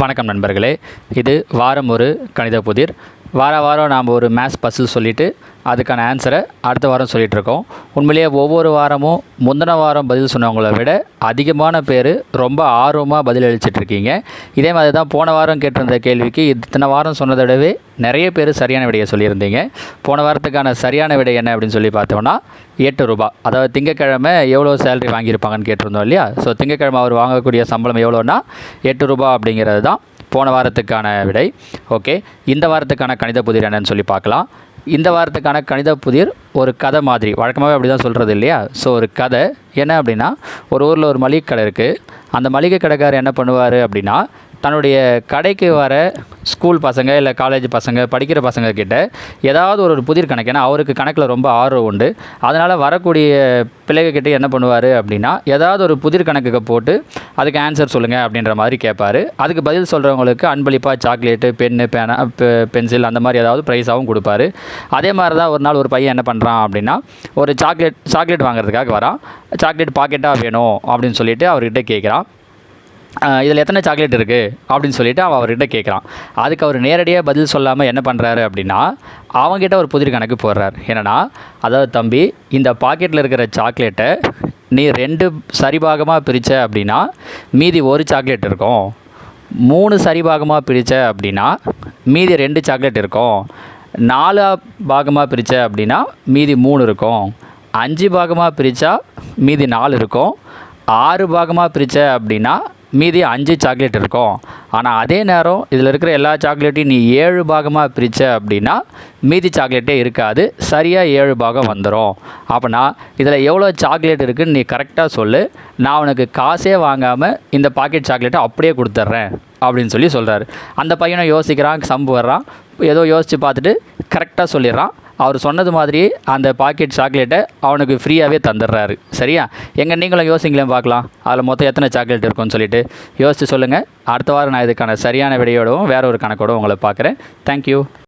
வணக்கம் நண்பர்களே. இது வாரம் ஒரு கணித புதிர். வார வாரம் நாம் ஒரு மேத்ஸ் பசில் சொல்லிவிட்டு அதுக்கான ஆன்சரை அடுத்த வாரம் சொல்லிகிட்ருக்கோம் உண்மையிலேயே ஒவ்வொரு வாரமும் முந்தின வாரம் பதில் சொன்னவங்கள விட அதிகமான பேர் ரொம்ப ஆர்வமாக பதில் அளிச்சிட்ருக்கீங்க இதே மாதிரி தான் போன வாரம் கேட்டிருந்த கேள்விக்கு இத்தனை வாரம் சொன்னதை விடவே நிறைய பேர் சரியான விடையை சொல்லியிருந்தீங்க. போன வாரத்துக்கான சரியான விடை என்ன அப்படின்னு சொல்லி பார்த்தோம்னா எட்டு ரூபா அதாவது திங்கக்கிழமை எவ்வளோ சேலரி வாங்கியிருப்பாங்கன்னு கேட்டிருந்தோம் இல்லையா? ஸோ திங்கக்கிழமை அவர் வாங்கக்கூடிய சம்பளம் எவ்வளோன்னா எட்டு ரூபா அப்படிங்கிறது தான். போன வாரத்துக்கான விடை. ஓகே இந்த வாரத்துக்கான கணித புதிர் என்னன்னு சொல்லி பார்க்கலாம். இந்த வாரத்துக்கான கணித புதிர் ஒரு கதை மாதிரி. வழக்கமாகவே அப்படி தான் சொல்கிறது இல்லையா? ஸோ ஒரு கதை. என்ன அப்படின்னா ஒரு ஊரில் ஒரு மளிகை கடை இருக்குது அந்த மளிகை கடைக்காரர் என்ன பண்ணுவார் அப்படின்னா தன்னுடைய கடைக்கு வர ஸ்கூல் பசங்க இல்லை காலேஜ் பசங்க படிக்கிற பசங்க கிட்ட ஏதாவது ஒரு புதிர் கணக்கு. ஏன்னா அவருக்கு கணக்கில் ரொம்ப ஆர்வம் உண்டு. அதனால் வரக்கூடிய பிள்ளைகிட்ட என்ன பண்ணுவார் அப்படின்னா ஏதாவது ஒரு புதிர் கணக்குக்கு போட்டு அதுக்கு ஆன்சர் சொல்லுங்கள் அப்படின்ற மாதிரி கேட்பார் அதுக்கு பதில் சொல்கிறவங்களுக்கு அன்பளிப்பாக சாக்லேட்டு பென்னு பேனா பென்சில் அந்த மாதிரி ஏதாவது ப்ரைஸாகவும் கொடுப்பாரு. அதே மாதிரி தான் ஒரு நாள் ஒரு பையன் என்ன பண்ணுறான் அப்படின்னா ஒரு சாக்லேட் சாக்லேட் வாங்குறதுக்காக வரான். சாக்லேட் பாக்கெட்டாக வேணும் அப்படின்னு சொல்லிட்டு அவர்கிட்ட கேட்குறான் இதில் எத்தனை சாக்லேட் இருக்குது அப்படின்னு சொல்லிவிட்டு அவன் அவர்கிட்ட கேட்குறான். அதுக்கு அவர் நேரடியாக பதில் சொல்லாமல் என்ன பண்ணுறாரு அப்படின்னா அவங்ககிட்ட ஒரு புதிர் கணக்கு போடுறார். என்னென்னா அதாவது தம்பி இந்த பாக்கெட்டில் இருக்கிற சாக்லேட்டை நீ ரெண்டு சரிபாகமாக பிரித்த அப்படின்னா மீதி ஒரு சாக்லேட் இருக்கும். மூணு சரிபாகமாக பிரித்த அப்படின்னா மீதி ரெண்டு சாக்லேட் இருக்கும். நாலு பாகமாக பிரித்த அப்படின்னா மீதி மூணு இருக்கும். அஞ்சு பாகமாக பிரித்தா மீதி நாலு இருக்கும். ஆறு பாகமாக பிரித்த அப்படின்னா மீதி அஞ்சு சாக்லேட் இருக்கும். ஆனால் அதே நேரம் இதில் இருக்கிற எல்லா சாக்லேட்டையும் நீ ஏழு பாகமாக பிரித்த அப்படின்னா மீதி சாக்லேட்டே இருக்காது. சரியாக ஏழு பாகம் வந்துடும் அப்படின்னா இதில் எவ்வளோ சாக்லேட் இருக்குதுன்னு நீ கரெக்டாக சொல்லு. நான் உனக்கு காசே வாங்காமல் இந்த பாக்கெட் சாக்லேட்டை அப்படியே கொடுத்துட்றேன் அப்படின்னு சொல்லி சொல்கிறாரு அந்த பையனை யோசிக்கிறான் சம்பு வர்றான். ஏதோ யோசித்து பார்த்துட்டு கரெக்டாக சொல்லிடுறான். அவர் சொன்னது மாதிரி அந்த பாக்கெட் சாக்லேட்டை அவனுக்கு ஃப்ரீயாகவே தந்துடுறாரு. சரியா? எங்கே நீங்களும் யோசிங்களேன் பார்க்கலாம். அதில் மொத்தம் எத்தனை சாக்லேட் இருக்கும்னு சொல்லிட்டு. யோசித்து சொல்லுங்கள் அடுத்த வாரம் நான் இதுக்கான சரியான விடையோடவும் வேற ஒரு கணக்கோடும் உங்களை பார்க்குறேன். தேங்க்யூ